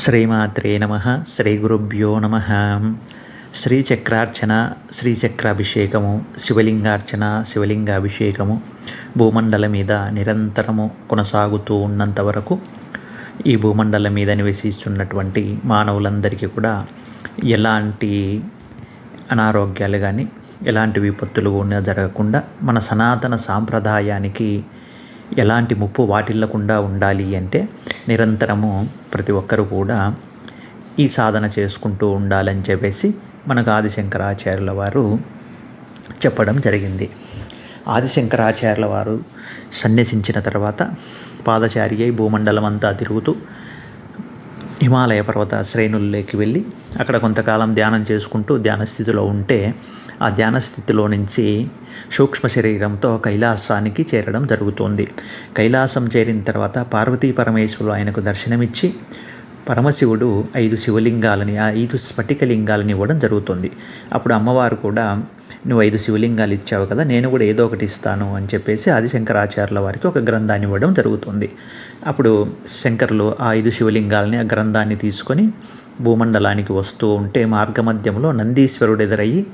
శ్రీమాత్రే నమ శ్రీ గురుభ్యో నమ. శ్రీచక్రార్చన శ్రీచక్రాభిషేకము శివలింగార్చన శివలింగాభిషేకము భూమండలం మీద నిరంతరము కొనసాగుతూ ఉన్నంత వరకు ఈ భూమండలం మీద నివసిస్తున్నటువంటి మానవులందరికీ కూడా ఎలాంటి అనారోగ్యాలు కానీ ఎలాంటి విపత్తులు కూడా జరగకుండా మన సనాతన సాంప్రదాయానికి ఎలాంటి ముప్పు వాటిల్లకుండా ఉండాలి అంటే నిరంతరము ప్రతి ఒక్కరు కూడా ఈ సాధన చేసుకుంటూ ఉండాలని చెప్పేసి మనకు ఆదిశంకరాచార్యుల వారు చెప్పడం జరిగింది. ఆదిశంకరాచార్యుల వారు సన్యసించిన తర్వాత పాదచారి అయి భూమండలం అంతా తిరుగుతూ హిమాలయ పర్వత శ్రేణుల్లోకి వెళ్ళి అక్కడ కొంతకాలం ధ్యానం చేసుకుంటూ ధ్యాన స్థితిలో ఉంటే ఆ ధ్యాన స్థితిలో నుంచి సూక్ష్మ శరీరంతో కైలాసానికి చేరడం జరుగుతుంది. కైలాసం చేరిన తర్వాత పార్వతీ పరమేశ్వరులు ఆయనకు దర్శనమిచ్చి పరమశివుడు ఐదు శివలింగాలని ఆ ఐదు స్ఫటికలింగాలని ఇవ్వడం జరుగుతుంది. అప్పుడు అమ్మవారు కూడా నువ్వు ఐదు శివలింగాలు ఇచ్చావు కదా నేను కూడా ఏదో ఒకటి ఇస్తాను అని చెప్పేసి ఆది శంకరాచార్యుల వారికి ఒక గ్రంథాన్ని ఇవ్వడం జరుగుతుంది. అప్పుడు శంకరులు ఆ ఐదు శివలింగాలని ఆ గ్రంథాన్ని తీసుకొని భూమండలానికి వస్తూ ఉంటే మార్గమధ్యంలో నందీశ్వరుడు ఎదురయ్యి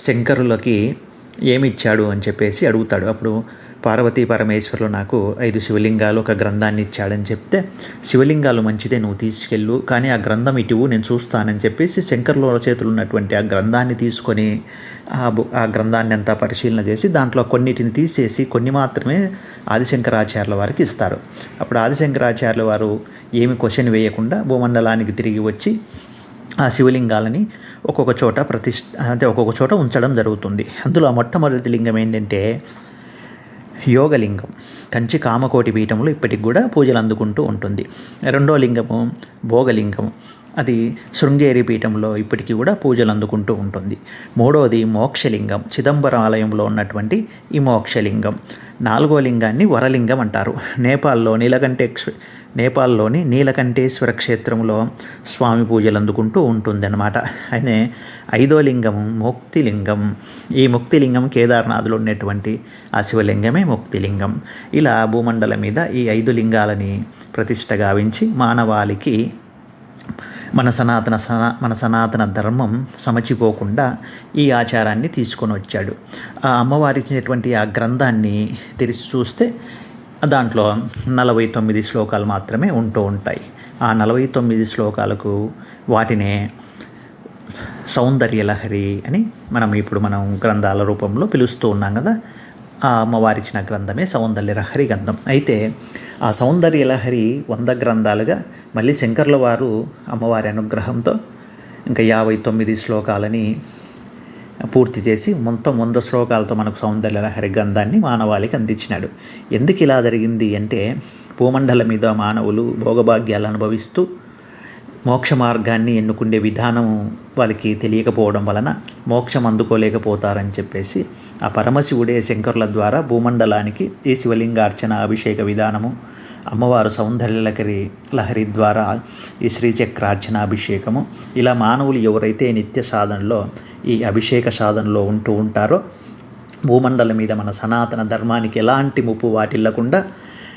శంకరులకి ఏమిచ్చాడు అని చెప్పేసి అడుగుతాడు. అప్పుడు పార్వతీ పరమేశ్వరులు నాకు ఐదు శివలింగాలు ఒక గ్రంథాన్ని ఇచ్చాడని చెప్తే శివలింగాలు మంచిదే నువ్వు తీసుకెళ్ళు కానీ ఆ గ్రంథం ఇటువు నేను చూస్తానని చెప్పేసి శంకర్లో చేతులు ఉన్నటువంటి ఆ గ్రంథాన్ని తీసుకొని ఆ ఆ గ్రంథాన్ని అంతా పరిశీలన చేసి దాంట్లో కొన్నిటిని తీసేసి కొన్ని మాత్రమే ఆదిశంకరాచార్యుల వారికి ఇస్తారు. అప్పుడు ఆదిశంకరాచార్యుల వారు ఏమి క్వశ్చన్ వేయకుండా భూమండలానికి తిరిగి వచ్చి ఆ శివలింగాలని ఒక్కొక్క చోట ప్రతిష్ట అంటే ఒక్కొక్క చోట ఉంచడం జరుగుతుంది. అందులో మొట్టమొదటి లింగం ఏంటంటే యోగలింగం. కంచి కామకోటి పీఠంలో ఇప్పటికి కూడా పూజలు అందుకుంటూ ఉంటుంది. రెండో లింగము భోగలింగం అది శృంగేరి పీఠంలో ఇప్పటికీ కూడా పూజలు అందుకుంటూ ఉంటుంది. మూడవది మోక్షలింగం. చిదంబరం ఆలయంలో ఉన్నటువంటి ఈ మోక్షలింగం. నాలుగో లింగాన్ని వరలింగం అంటారు. నేపాల్లో నీలకంఠే నేపాల్లోని నీలకంఠేశ్వర క్షేత్రంలో స్వామి పూజలు అందుకుంటూ ఉంటుందన్నమాట. అయితే ఐదో లింగం ముక్తిలింగం. ఈ ముక్తిలింగం కేదార్నాథ్లో ఉన్నటువంటి ఆ శివలింగమే ముక్తిలింగం. ఇలా భూమండలం మీద ఈ ఐదు లింగాలని ప్రతిష్ట గావించి మానవాళికి మన సనాతన సనా మన సనాతన ధర్మం సమచిపోకుండా ఈ ఆచారాన్ని తీసుకొని వచ్చాడు. ఆ అమ్మవారి ఇచ్చినటువంటి ఆ గ్రంథాన్ని తెరిచి చూస్తే దాంట్లో నలభై తొమ్మిది శ్లోకాలు మాత్రమే ఉంటూ ఉంటాయి. ఆ నలభై తొమ్మిది శ్లోకాలకు వాటినే సౌందర్యలహరి అని మనం ఇప్పుడు మనం గ్రంథాల రూపంలో పిలుస్తూ ఉన్నాం కదా. ఆ అమ్మవారిచ్చిన గ్రంథమే సౌందర్య లహరి గ్రంథం. అయితే ఆ సౌందర్య లహరి వంద గ్రంథాలుగా మళ్ళీ శంకర్ల వారు అమ్మవారి అనుగ్రహంతో ఇంకా యాభై తొమ్మిది శ్లోకాలని పూర్తి చేసి మొత్తం వంద శ్లోకాలతో మనకు సౌందర్య లహరి గ్రంథాన్ని మానవాళికి అందించినాడు. ఎందుకు ఇలా జరిగింది అంటే భూమండల మీద మానవులు భోగభాగ్యాలు అనుభవిస్తూ మోక్ష మార్గాన్ని ఎన్నుకునే విధానం వాళ్ళకి తెలియకపోవడం వలన మోక్షం అందుకోలేకపోతారని చెప్పేసి ఆ పరమశివుడే శంకరుల ద్వారా భూమండలానికి ఈ శివలింగార్చన అభిషేక విధానము అమ్మవారు సౌందర్యలకరి లహరి ద్వారా ఈ శ్రీచక్రార్చన అభిషేకము ఇలా మానవులు ఎవరైతే నిత్య సాధనలో ఈ అభిషేక సాధనలో ఉంటూ ఉంటారో భూమండలం మీద మన సనాతన ధర్మానికి ఎలాంటి ముప్పు వాటిల్లకుండా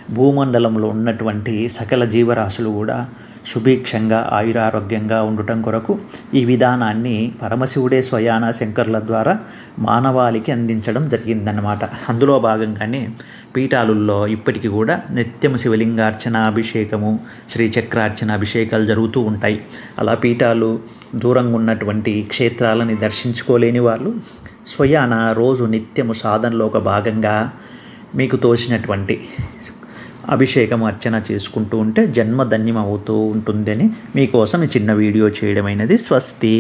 భూమండలంలో ఉన్నటువంటి సకల జీవరాశులు కూడా సుభిక్షంగా ఆయురారోగ్యంగా ఉండటం కొరకు ఈ విధానాన్ని పరమశివుడే స్వయాన శంకర్ల ద్వారా మానవాళికి అందించడం జరిగిందన్నమాట. అందులో భాగంగానే పీఠాలుల్లో ఇప్పటికీ కూడా నిత్యం శివలింగార్చన అభిషేకము శ్రీచక్రార్చన అభిషేకాలు జరుగుతూ ఉంటాయి. అలా పీఠాలు దూరంగా ఉన్నటువంటి క్షేత్రాలని దర్శించుకోలేని వాళ్ళు స్వయాన రోజు నిత్యము సాధనలో ఒక భాగంగా మీకు తోచినటువంటి అభిషేకం అర్చన చేసుకుంటూ ఉంటే జన్మధన్యం అవుతూ ఉంటుందని మీకోసం ఈ చిన్న వీడియో చేయడమైనది. స్వస్తి.